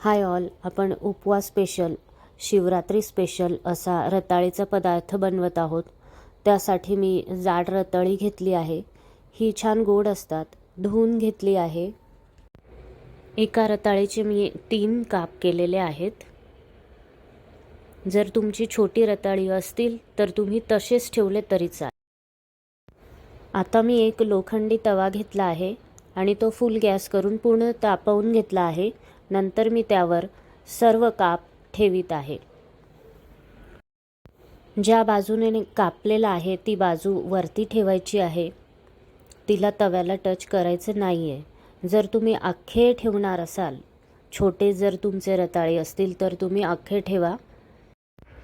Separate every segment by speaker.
Speaker 1: Hi all आपण उपवास special Shivratri special असा रताळीचा पदार्थ बनवत आहोत. त्यासाठी मी जाड रताळी घेतली आहे. ही छान गोड असतात. धुवून घेतली आहे. एका रताळीचे मी तीन काप केलेले आहेत. जर तुमची छोटी रताळी असतील तर तुम्ही तसेच ठेवले तरी चालेल. आता मी एक लोखंडी तवा घेतला आहे आणि तो फुल गॅस करून पूर्ण तापवून घेतला आहे. नंतर मी त्यावर सर्व काप ठेवीत आहे. ज्या बाजूने कापलेला आहे ती बाजू वरती ठेवायची आहे. तिला तव्याला टच करायचं नाही आहे जर तुम्ही अख्खे ठेवणार असाल छोटे जर तुमचे रताळे असतील तर तुम्ही अख्खे ठेवा.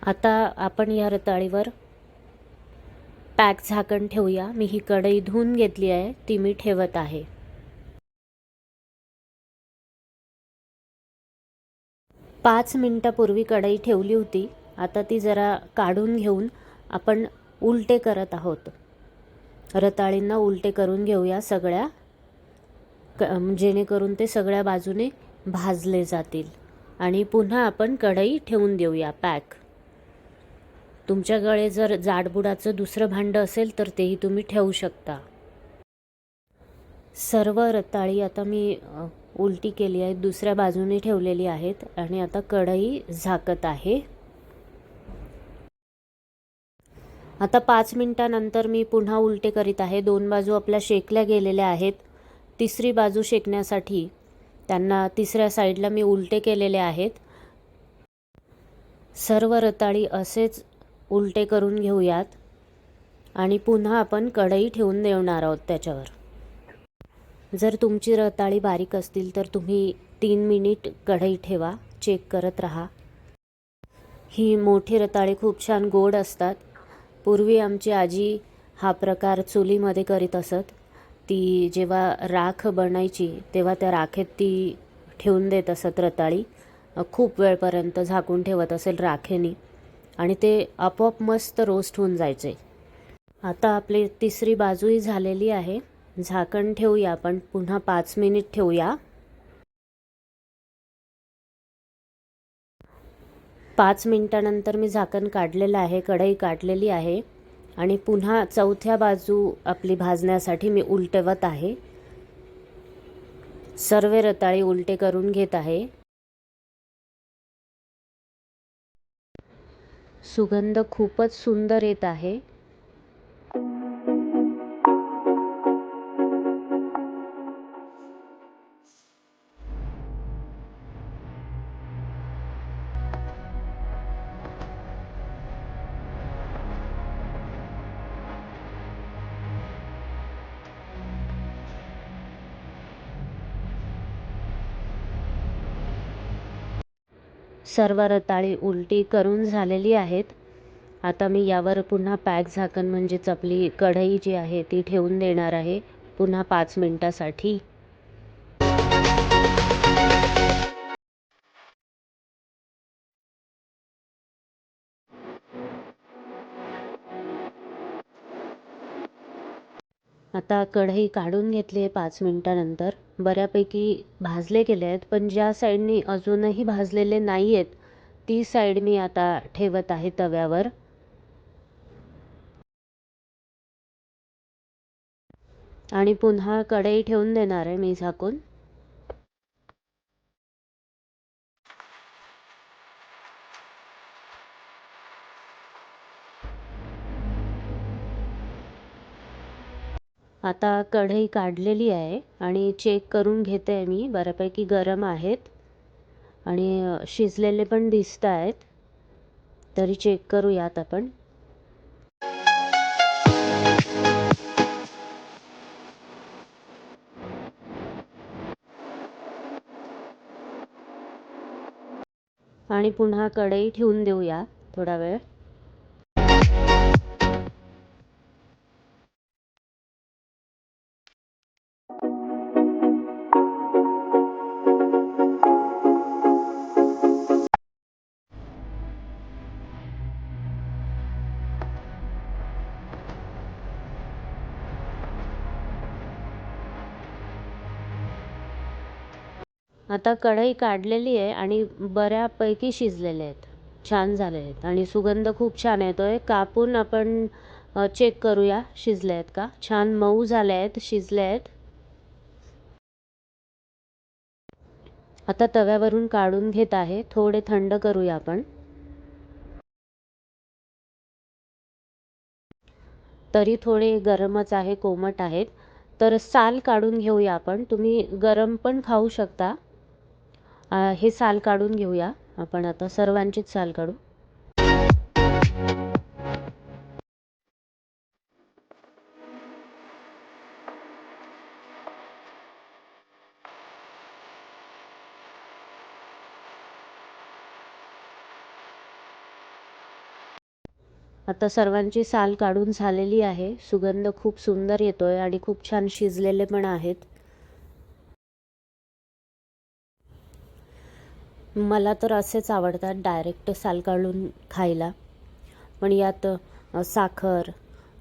Speaker 1: आता आपण या रताळीवर पॅक झाकण ठेवूया. मी ही कढई धुवून घेतली आहे ती मी ठेवत आहे. पाच मिनटापूर्वी कढई ठेवली होती. आता ती जरा काढून घेऊन आपण उलटे करत आहोत. रताळींना उलटे करून घेऊया सगळ्या. क जेणेकरून ते सगळ्या बाजूने भाजले जातील. आणि पुन्हा आपण कढई ठेवून देऊया पॅक. तुमच्याकडे जर जाडबुडाचं दुसरं भांडं असेल तर तेही तुम्ही ठेवू शकता. सर्व रताळी आता मी उलटी केली आहे दुसऱ्या बाजूने ठेवलेली आहेत आणि आता कढई झाकत आहे. आता पाच मिनटानंतर मी पुन्हा उलटे करीत आहे. दोन बाजू आपल्या शेकल्या गेलेल्या आहेत. तिसरी बाजू शेकण्यासाठी त्यांना तिसऱ्या साईडला मी उलटे केलेले आहेत. सर्व रताळी असेच उलटे करून घेऊयात आणि पुन्हा आपण कढई ठेवून देणार आहोत त्याच्यावर. जर तुमची रताळी बारीक असतील तर तुम्ही तीन मिनिट कढई ठेवा चेक करत राहा. ही मोठी रताळी खूप छान गोड असतात. पूर्वी आमची आजी हा प्रकार चुलीमध्ये करीत असत. ती जेव्हा राख बनायची तेव्हा त्या राखेत ती ठेवून देत असत रताळी. खूप वेळपर्यंत झाकून ठेवत असेल राखेने आणि ते आपोआप मस्त रोस्ट होऊन जायचे. आता आपली तिसरी बाजूही झालेली आहे. झाकण ठेवूया आपण पुन्हा पाच मिनिट ठेवूया. पाच मिनटानंतर मी झाकण काढलेलं आहे कढई काढलेली आहे आणि पुन्हा चौथ्या बाजू आपली भाजण्यासाठी मी उलटवत आहे. सर्व रताळी उलटे करून घेत आहे. सुगंध खूपच सुंदर येत आहे. सर्व रताळी उलटी करून झालेली आहेत. आता मी यावर पुन्हा पॅक झाकण म्हणजेच आपली कढई जी आहे ती ठेवून देणार आहे. पुन्हा पाच मिनटासाठी. आता कढई काढून घेतली आहे पाच मिनटानंतर. बऱ्यापैकी भाजले गेले आहेत पण ज्या साईडनी अजूनही भाजलेले नाही आहेत ती साईड मी आता ठेवत आहे तव्यावर. आणि पुन्हा कढई ठेवून देणार आहे मी झाकून. आता कढई काढलेली आहे आणि चेक करून घेते आहे मी. बऱ्यापैकी गरम आहेत आणि शिजलेले पण दिसत आहेत. तरी चेक करूयात आपण. आणि पुन्हा कढई ठेवून देऊया थोडा वेळ. आता कढई काढलेली आहे आणि बऱ्यापैकी शिजलेले आहेत. छान झाले आहेत आणि सुगंध खूप छान येतो आहे कापून आपण चेक करूया. शिजले आहेत का? छान मऊ झाले आहेत शिजले आहेत. आता तव्यावरून काढून घेत आहे. थोडे थंड करूया आपण. तरी थोडे गरमच आहे कोमट आहेत. तर साल काढून घेऊया आपण. तुम्ही गरम पण खाऊ शकता. हे साल काढून घेऊया. आपण आता सर्वांचीच साल काढू. आता सर्वांची साल काढून झालेली आहे. सुगंध खूप सुंदर येतोय आणि खूप छान शिजलेले पण आहेत. मला तर असेच आवडतात डायरेक्ट साल काढून खायला. पण यात साखर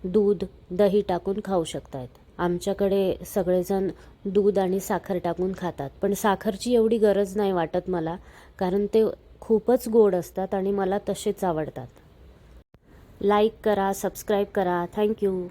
Speaker 1: दूध दही टाकून खाऊ शकतात. आमच्याकडे सगळेजण दूध आणि साखर टाकून खातात. पण साखरची एवढी गरज नाही वाटत मला कारण ते खूपच गोड असतात आणि मला तसेच आवडतात. लाईक करा सबस्क्राईब करा. थँक्यू